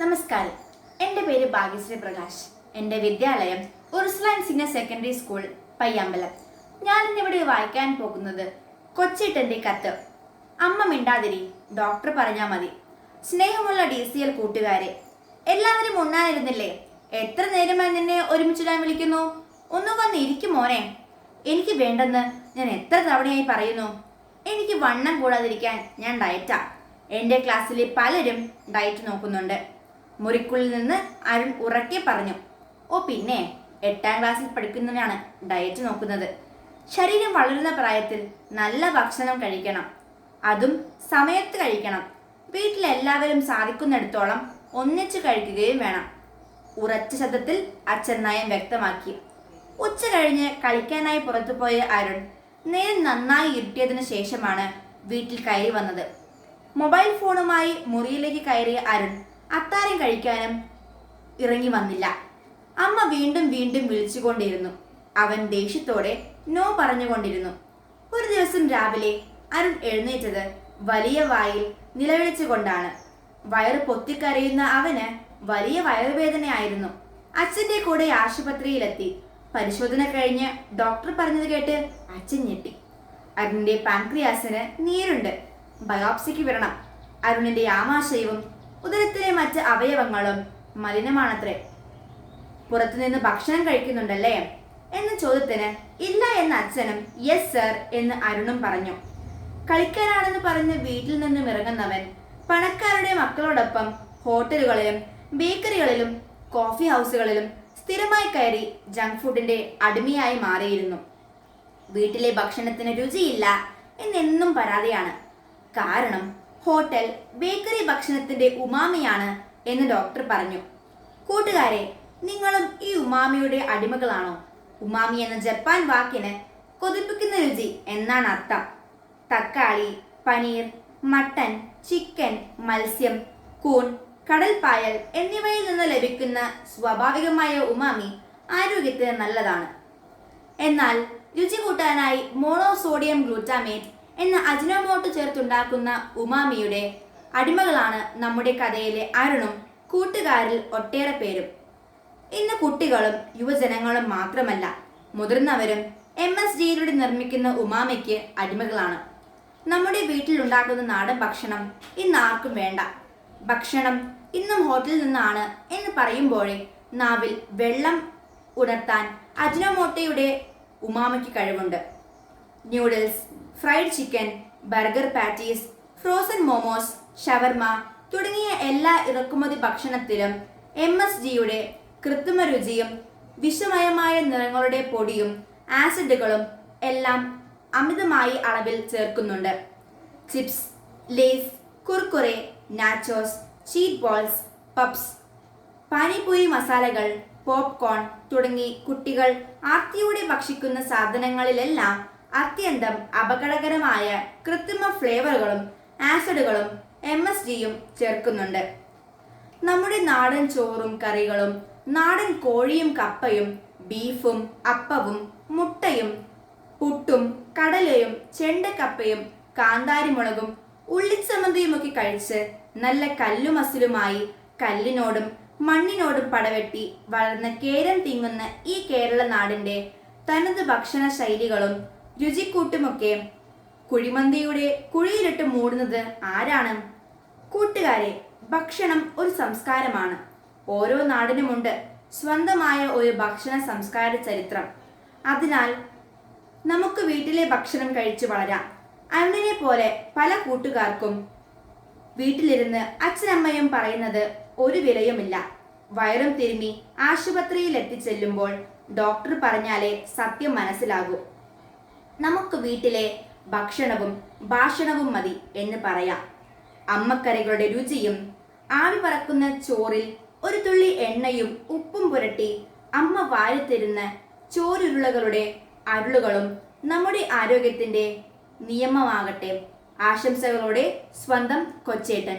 നമസ്കാരം. എന്റെ പേര് ഭാഗ്യശ്രീ പ്രകാശ്. എന്റെ വിദ്യാലയം ഉർസ്ലാൻ സിംഗ സെക്കൻഡറി സ്കൂൾ പയ്യാമ്പലം. ഞാൻ ഇന്നിവിടെ വായിക്കാൻ പോകുന്നത് കൊച്ചിട്ടന്റെ കത്ത്. അമ്മ മിണ്ടാതിരി ഡോക്ടർ പറഞ്ഞാൽ മതി. സ്നേഹമുള്ള ഡി സി എൽ കൂട്ടുകാരെ എല്ലാവരും ഉണ്ണാനിരുന്നില്ലേ എത്ര നേരമായി നിന്നെ ഒരുമിച്ചിടാൻ വിളിക്കുന്നു? ഒന്നും വന്നിരിക്കും മോനെ. എനിക്ക് വേണ്ടെന്ന് ഞാൻ എത്ര തവണയായി പറയുന്നു? എനിക്ക് വണ്ണം കൂടാതിരിക്കാൻ ഞാൻ ഡയറ്റാ എന്റെ ക്ലാസ്സിലെ പലരും ഡയറ്റ് നോക്കുന്നുണ്ട്. മുറിക്കുള്ളിൽ നിന്ന് അരുൺ ഉറക്കെ പറഞ്ഞു ഓ പിന്നെ എട്ടാം ക്ലാസ്സിൽ പഠിക്കുന്നവനാണ് ഡയറ്റ് നോക്കുന്നത്. ശരീരം വളരുന്ന പ്രായത്തിൽ നല്ല ഭക്ഷണം കഴിക്കണം. അതും സമയത്ത് കഴിക്കണം. വീട്ടിലെല്ലാവരും സാധിക്കുന്നിടത്തോളം ഒന്നിച്ച് കഴിക്കുകയും വേണം ഉറച്ച ശബ്ദത്തിൽ അച്ഛൻ നയം വ്യക്തമാക്കി. ഉച്ച കഴിഞ്ഞ് കളിക്കാനായി പുറത്തുപോയ അരുൺ നേരം നന്നായി ഇരുട്ടിയതിനു ശേഷമാണ് വീട്ടിൽ കയറി വന്നത്. മൊബൈൽ ഫോണുമായി മുറിയിലേക്ക് കയറിയ അരുൺ അത്താരം കഴിക്കാനും ഇറങ്ങി വന്നില്ല. അമ്മ വീണ്ടും വീണ്ടും വിളിച്ചുകൊണ്ടിരുന്നു. അവൻ ദേഷ്യത്തോടെ നോ പറഞ്ഞുകൊണ്ടിരുന്നു. ഒരു ദിവസം രാവിലെ അരുൺ എഴുന്നേറ്റത് വലിയ വായിൽ നിലവിളിച്ചുകൊണ്ടാണ്. വയറ് പൊത്തിക്കരയുന്ന അവന് വലിയ വയറുവേദനയായിരുന്നു. അച്ഛന്റെ കൂടെ ആശുപത്രിയിലെത്തി. പരിശോധന കഴിഞ്ഞ് ഡോക്ടർ പറഞ്ഞത് കേട്ട് അച്ഛൻ ഞെട്ടി. അരുണിന്റെ പാൻക്രിയാസിന് നീരുണ്ട്. ബയോപ്സിക്ക് വിടണം. അരുണിന്റെ ആമാശയവും ഉദരത്തിലെ മറ്റ് അവയവങ്ങളും മലിനമാണത്രേ. പുറത്തുനിന്ന് ഭക്ഷണം കഴിക്കുന്നുണ്ടല്ലേ? എന്ന ചോദ്യത്തിന് ഇല്ല എന്ന അച്ഛനും യെസ് സർ എന്ന് അരുണും പറഞ്ഞു. കളിക്കാനാണെന്ന് പറഞ്ഞ് വീട്ടിൽ നിന്നും ഇറങ്ങുന്നവൻ പണക്കാരുടെ മക്കളോടൊപ്പം ഹോട്ടലുകളിലും ബേക്കറികളിലും കോഫി ഹൗസുകളിലും സ്ഥിരമായി കയറി ജങ്ക് ഫുഡിന്റെ അടിമയായി മാറിയിരുന്നു. വീട്ടിലെ ഭക്ഷണത്തിന് രുചിയില്ല എന്നെന്നും പരാതിയാണ്. കാരണം ഹോട്ടൽ ബേക്കറി ഭക്ഷണത്തിന്റെ ഉമാമിയാണ് എന്ന് ഡോക്ടർ പറഞ്ഞു. കൂട്ടുകാരെ നിങ്ങളും ഈ ഉമാമിയുടെ അടിമകളാണോ? ഉമാമി എന്ന ജപ്പാൻ വാക്കിന് കൊതിപ്പിക്കുന്ന രുചി എന്നാണ് അർത്ഥം. തക്കാളി പനീർ മട്ടൻ ചിക്കൻ മത്സ്യം കൂൺ കടൽപ്പായൽ എന്നിവയിൽ നിന്ന് ലഭിക്കുന്ന സ്വാഭാവികമായ ഉമാമി ആരോഗ്യത്തിന് നല്ലതാണ്. എന്നാൽ രുചി കൂട്ടാനായി മോണോസോഡിയം ഗ്ലൂട്ടാമേറ്റ് എന്ന അജിനോമോട്ട് ചേർത്തുണ്ടാക്കുന്ന ഉമാമിയുടെ അടിമകളാണ് നമ്മുടെ കഥയിലെ അരുണും കൂട്ടുകാരിൽ ഒട്ടേറെ പേരും. ഇന്ന് കുട്ടികളും യുവജനങ്ങളും മാത്രമല്ല മുതിർന്നവരും എം എസ് ഡിയിലൂടെ നിർമ്മിക്കുന്ന ഉമാമയ്ക്ക് അടിമകളാണ്. നമ്മുടെ വീട്ടിൽ ഉണ്ടാക്കുന്ന നാടൻ ഭക്ഷണം ഇന്ന് ആർക്കും വേണ്ട. ഭക്ഷണം ഇന്നും ഹോട്ടലിൽ നിന്നാണ് എന്ന് പറയുമ്പോഴേ നാവിൽ വെള്ളം ഉണർത്താൻ അജിനോമോട്ടയുടെ ഉമാമയ്ക്ക് കഴിവുണ്ട്. Noodles fried chicken burger patties frozen momos ഷവർമ തുടങ്ങിയ എല്ലാ ഇറക്കുമതി ഭക്ഷണത്തിലും എം എസ് ജിയുടെ കൃത്രിമ രുചിയും വിഷമയമായ നിറങ്ങളുടെ പൊടിയും ആസിഡുകളും എല്ലാം അമിതമായി അളവിൽ ചേർക്കുന്നുണ്ട്. Chips Lay's Kurkure nachos cheese balls puffs panipuri മസാലകൾ പോപ്കോൺ തുടങ്ങി കുട്ടികൾ ആർത്തിയോടെ ഭക്ഷിക്കുന്ന സാധനങ്ങളിലെല്ലാം അത്യന്തം അപകടകരമായ കൃത്രിമ ഫ്ലേവറുകളും ആസിഡുകളും എം എസ് ജിയും ചേർക്കുന്നുണ്ട്. നമ്മുടെ നാടൻ ചോറും കറികളും നാടൻ കോഴിയും കപ്പയും ബീഫും അപ്പവും മുട്ടയും പുട്ടും കടലയും ചെണ്ടക്കപ്പയും കാന്താരിമുളകും ഉള്ളിച്ചമന്തിയുമൊക്കെ കഴിച്ച് നല്ല കല്ലുമസിലുമായി കല്ലിനോടും മണ്ണിനോടും പടവെട്ടി വളർന്ന കേരം തിങ്ങുന്ന ഈ കേരള നാടിന്റെ തനത് ഭക്ഷണ ശൈലികളും രുചിക്കൂട്ടുമൊക്കെ. കുഴിമന്തിയുടെ കുഴിയിലിട്ട് മൂടുന്നത് ആരാണ്? കൂട്ടുകാരെ ഭക്ഷണം ഒരു സംസ്കാരമാണ്. ഓരോ നാടിനുമുണ്ട് സ്വന്തമായ ഒരു ഭക്ഷണ സംസ്കാര ചരിത്രം. അതിനാൽ നമുക്ക് വീട്ടിലെ ഭക്ഷണം കഴിച്ചു വളരാം. അങ്ങനെ പോലെ പല കൂട്ടുകാർക്കും വീട്ടിലിരുന്ന് അച്ഛനമ്മയും പറയുന്നത് ഒരു വിലയുമില്ല. വയറും തിരുമ്മി ആശുപത്രിയിൽ എത്തിച്ചെല്ലുമ്പോൾ ഡോക്ടർ പറഞ്ഞാലേ സത്യം മനസ്സിലാകൂ. നമുക്ക് വീട്ടിലെ ഭക്ഷണവും ഭാഷണവും മതി എന്ന് പറയാം. അമ്മക്കറികളുടെ രുചിയും ആവി പറക്കുന്ന ചോറിൽ ഒരു തുള്ളി എണ്ണയും ഉപ്പും പുരട്ടി അമ്മ വാരിത്തരുന്ന ചോരുരുളകളുടെ അരുളുകളും നമ്മുടെ ആരോഗ്യത്തിന്റെ നിയമമാകട്ടെ. ആശംസകളോടെ സ്വന്തം കൊച്ചേട്ടൻ.